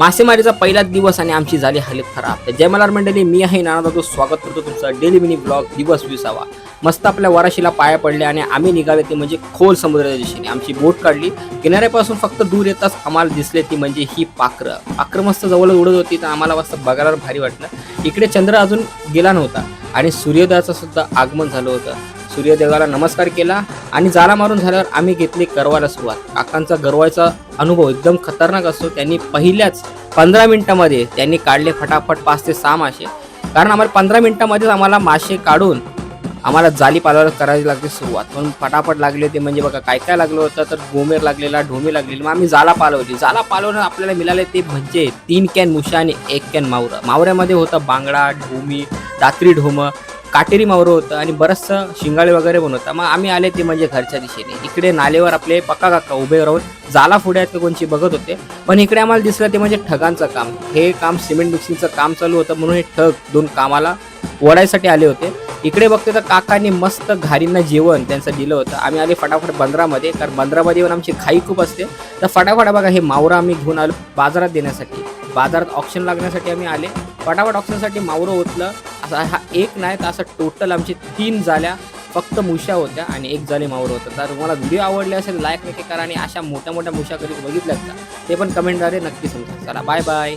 मासेमारीचा पहिलाच दिवस आणि आमची झाली हालत खराब. तर जय मलार मंडळी मी आहे नाना स्वागत करतो तुमचा डेली मिनी ब्लॉग दिवस विसावा. मस्त आपल्या वराशीला पाया पडले आणि आम्ही निघाले ते म्हणजे खोल समुद्राच्या दिशेने. आमची बोट काढली. किनाऱ्यापासून फक्त दूर येताच आम्हाला दिसले ती म्हणजे ही पाखरं. पाखरं मस्त जवळ उडत होती तर आम्हाला मस्त बघायला भारी वाटलं. इकडे चंद्र अजून गेला नव्हता आणि सूर्योदयाचं सुद्धा आगमन झालं होतं. सूर्यदेवाला नमस्कार केला आणि जाला मारून झाल्यावर आम्ही घेतली गरवायला सुरुवात. काकांचा गरवायचा अनुभव एकदम खतरनाक असतो. त्यांनी पहिल्याच पंधरा मिनिटामध्ये त्यांनी काढले फटाफट पाच ते सहा मासे. कारण आम्हाला पंधरा मिनिटामध्येच आम्हाला मासे काढून आम्हाला जाली पालवायला करायची लागते सुरुवात. पण फटाफट लागले ते म्हणजे बघा काय काय लागलं होतं तर गोमेर लागलेला ढोमी लागलेली. मग आम्ही जाला पालवली. जाला पालवणं आपल्याला मिळाले ते म्हणजे तीन कॅन मुशा आणि एक कॅन मावरं. मावऱ्यामध्ये होतं बांगडा ढोमी रात्री ढोमं काटेरी मावरं होतं आणि बरंचसं शिंगाळे वगैरे पण होतं. मग आम्ही आले ते म्हणजे घरच्या दिशेने. इकडे नालेवर आपले पक्का काका उभे राहून जाला पुढे आहेत कोणची बघत होते. पण इकडे आम्हाला दिसलं ते म्हणजे ठगांचं काम. हे काम सिमेंट मिक्सिंगचं काम चालू होतं म्हणून हे ठग दोन कामाला ओढायसाठी आले होते. इकडे बघते तर काकांनी मस्त घारींना जेवण त्यांचं दिलं होतं. आम्ही आले फटाफट बंदरामध्ये. कारण बंदरामध्ये पण आमची खाई खूप असते. तर फटाफट बघा हे मावरं आम्ही घेऊन आलो बाजारात देण्यासाठी. बाजारात ऑप्शन लागण्यासाठी आम्ही आले. फटाफट ऑप्शनसाठी मावरं ओतलं. असा हा एक नाही तर असं टोटल आमची तीन झाल्या फक्त मुशा होत्या आणि एक झाले मावर होतं. तर तुम्हाला व्हिडिओ आवडले असेल लाईक नक्की करा आणि अशा मोठ्या मोठ्या मुशा कधी बघितल्यात का? ते पण कमेंटद्वारे नक्की समजा. चला बाय बाय